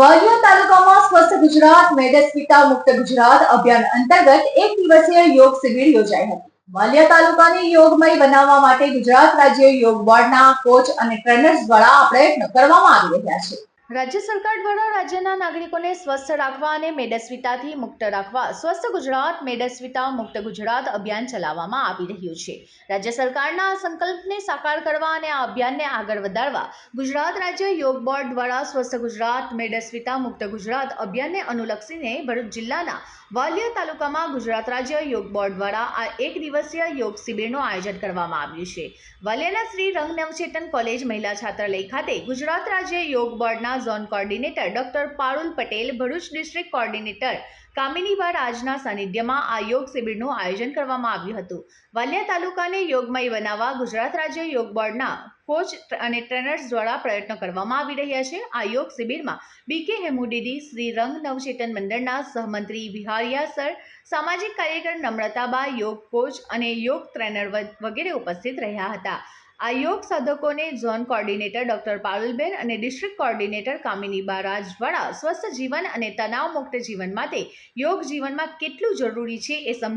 વાલિયા તાલુકામાં સ્વસ્થ ગુજરાત, મેદસ્વીતા મુક્ત ગુજરાત અભિયાન અંતર્ગત એક દિવસીય યોગ શિબિર યોજાઈ હતી. વાલિયા તાલુકાને યોગમય બનાવવા માટે ગુજરાત રાજ્ય યોગ બોર્ડના કોચ અને ટ્રેનર્સ દ્વારા પ્રયત્નો કરવામાં આવી રહ્યા છે. રાજ્ય સરકાર દ્વારા રાજ્યના નાગરિકોને સ્વસ્થ રાખવા અને મેદસ્વીતાથી મુક્ત રાખવા, સ્વસ્થ ગુજરાત, મેદસ્વીતા મુક્ત ગુજરાત અભિયાન ચલાવવામાં આવી રહ્યું છે. રાજ્ય સરકારના આ સંકલ્પને સાકાર કરવા અને આ અભિયાનને આગળ વધારવા ગુજરાત રાજ્ય યોગ બોર્ડ દ્વારા સ્વસ્થ ગુજરાત, મેદસ્વીતા મુક્ત ગુજરાત અભિયાનને અનુલક્ષીને ભરૂચ જિલ્લાના વાલિયા તાલુકામાં ગુજરાત રાજ્ય યોગ બોર્ડ દ્વારા આ એક દિવસીય યોગ શિબિરનું આયોજન કરવામાં આવ્યું છે. વાલિયાના શ્રી રંગ નવચેતન કોલેજ મહિલા છાત્રાલય ખાતે ગુજરાત રાજ્ય યોગ બોર્ડના zone coordinator doctor Parul Patel, Bharuch district coordinator Kaminiba રાજના સાનિધ્યમાં આ યોગ શિબિરનું આયોજન કરવામાં આવ્યું હતું. વાલિયા તાલુકાને યોગમય બનાવવા ગુજરાત રાજ્ય યોગ બોર્ડના કોચ અને ટ્રેનર્સ દ્વારા પ્રયત્નો કરવામાં આવી રહ્યા છે. આ યોગ શિબિરમાં બીકે હેમુડીદી શ્રી રંગ નવચેતન મંડળના સહમંત્રી વિહારિયા સર, સામાજિક કાર્યકર નમ્રતાબા યોગ કોચ અને યોગ ટ્રેનર વગેરે ઉપસ્થિત રહ્યા હતા. આ યોગ સાધકોને ઝોન કોર્ડિનેટર ડોક્ટર પારુલબેન અને ડિસ્ટ્રિક્ટ કોર્ડિનેટર કામિનીબા રાજ દ્વારા સ્વસ્થ જીવન અને તણાવ મુક્ત જીવન માટે યોગ જીવનમાં કેટલું જરૂરી છે એ સમજ